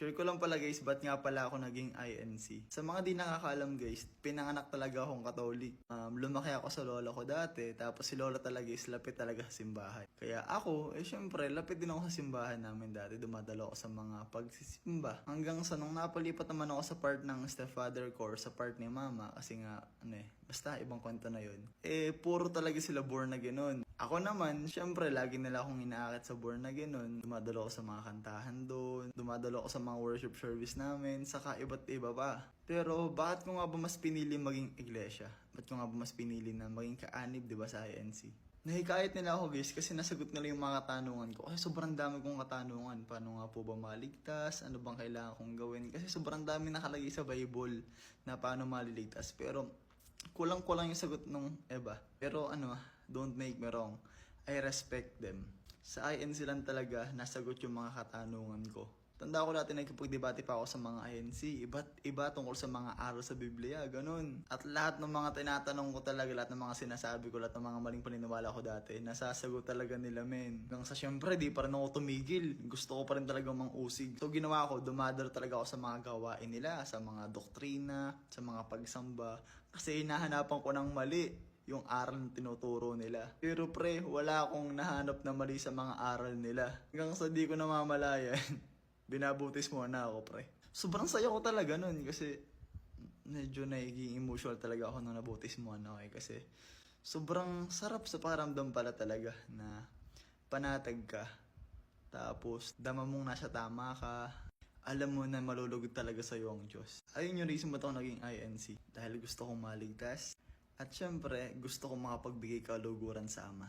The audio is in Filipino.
Sure ko lang pala guys, ba't nga pala ako naging INC? Sa mga di nakakaalam guys, pinanganak talaga akong katolik. Um, lumaki ako sa lola ko dati, tapos si lola talaga is lapit talaga sa simbahan. Kaya ako, eh syempre, lapit din ako sa simbahan namin dati. Dumadalo ako sa mga pagsisimba. Hanggang sa nung napalipat naman ako sa part ng stepfather ko or sa part ni mama, kasi nga, ano eh, basta ibang kwento na yun. Eh, puro talaga sila born na ganun. Ako naman, syempre, lagi nila akong inaakit sa born na ganun. Dumadalo ako sa mga kantahan doon. Dumadalo ako sa mga worship service namin. Saka iba't iba pa. Pero bakit ko nga ba mas pinili maging iglesia? Ba't ko nga ba mas pinili na maging kaanib, di ba, sa INC? Nahikayat nila ako guys kasi nasagot nila yung mga katanungan ko. Kasi sobrang dami kong katanungan. Paano nga po ba maligtas? Ano bang kailangan kong gawin? Kasi sobrang dami nakalagay sa Bible na paano maliligtas. Pero kulang-kulang yung sagot nung Eva. Pero ano, don't make me wrong. I respect them. Sa INC lang talaga nasagot yung mga katanungan ko. Tanda ko dati nagkipagdebate pa ako sa mga INC. Iba't iba tungkol sa mga aral sa Biblia, ganun. At lahat ng mga tinatanong ko talaga, lahat ng mga sinasabi ko, lahat ng mga maling paniniwala ko dati, nasasagot talaga nila, men. Hanggang sa syempre, di pa rin ako tumigil. Gusto ko pa rin talaga mang-usig. So ginawa ko, dumadar talaga ako sa mga gawain nila, sa mga doktrina, sa mga pagsamba. Kasi hinahanapan ko ng mali yung aral na tinuturo nila. Pero pre, wala akong nahanap na mali sa mga aral nila. Hanggang sa di ko namamalayan, binabutis mo na ako pre. Sobrang saya ko talaga nun kasi medyo nagiging emotional talaga ako nung nabutis mo na ako eh. Kasi sobrang sarap sa paramdam pala talaga na panatag ka. Tapos dama mong nasa tama ka. Alam mo na malulugod talaga sa ang Diyos. Ayun yung reason ba't ako naging INC. Dahil gusto kong maligtas. At syempre, gusto kong makapagbigay kaluguran sa Ama.